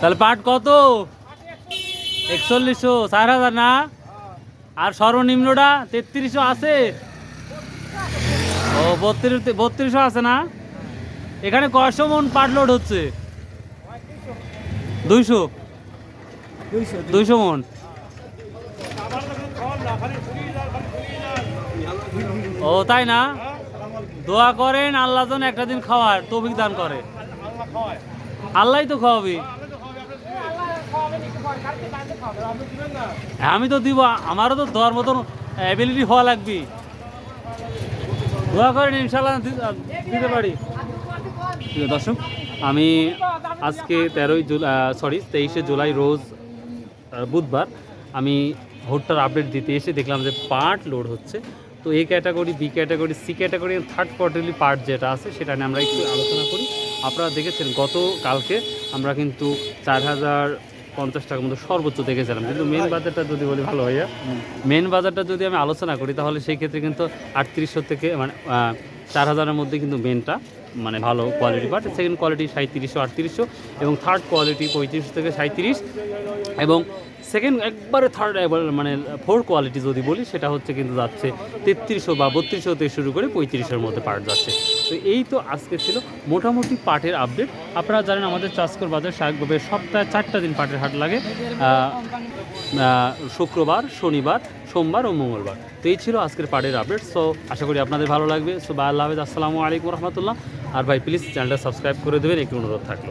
তাহলে পাট কত? একচল্লিশশো, চার হাজার না? আর সর্বনিম্নটা তেত্রিশশো আছে? ও, বত্রিশ, বত্রিশশো আছে না? এখানে কয়শো মন পাট লোড হচ্ছে? দুইশো? দুইশো মন? ও, তাই না? দোয়া করেন আল্লাহ যেন একটা দিন খাওয়ার তৌফিক দান করে। আল্লাহই তো খাওয়াবি। আমি তো দিব, আমারও তো দেওয়ার মতন অ্যাবিলিটি হওয়া লাগবে। দোয়া করেন ইনশাল্লাহ দিতে পারি। দর্শক, আমি আজকে তেরোই জুলাই সরি তেইশে জুলাই রোজ বুধবার আমি ভোটটার আপডেট দিতে এসে দেখলাম যে পার্ট লোড হচ্ছে। তো A category B category C category third quarterly part যেটা আছে, সেটা নিয়ে আমরা একটু আলোচনা করি। আপনারা দেখেছেন গত কালকে আমরা কিন্তু চার হাজার পঞ্চাশ টাকার মতো সর্বোচ্চ দেখেছিলাম। কিন্তু মেন বাজারটা যদি বলি ভালো ভাইয়া মেন বাজারটা যদি আমি আলোচনা করি তাহলে সেই ক্ষেত্রে কিন্তু আটত্রিশশো থেকে মানে চার হাজারের মধ্যে কিন্তু মেনটা মানে ভালো কোয়ালিটি বাট সেকেন্ড কোয়ালিটি সাঁত্রিশশো আটত্রিশশো এবং থার্ড কোয়ালিটি পঁয়ত্রিশশো থেকে সাঁত্রিশ এবং সেকেন্ড একবারে থার্ড মানে ফোর কোয়ালিটি যদি বলি, সেটা হচ্ছে কিন্তু যাচ্ছে তেত্রিশশো বা বত্রিশশো থেকে শুরু করে পঁয়ত্রিশের মধ্যে পার্ট যাচ্ছে। তো এই তো আজকে ছিল মোটামুটি পাটের আপডেট আপনারা জানেন আমাদের চাষকর বাজার স্বাভাবিকভাবে সপ্তাহে চারটা দিন পাটের হাট লাগে শুক্রবার, শনিবার, সোমবার ও মঙ্গলবার। তো এই ছিল আজকের পাটের আপডেট সো আশা করি আপনাদের ভালো লাগবে। সো বা আল্লাহ আসসালামু আলাইকুম রহমতুল্লাহ। আর ভাই প্লিজ চ্যানেলটা সাবস্ক্রাইব করে দেবেন। একটু অনুরোধ থাকল।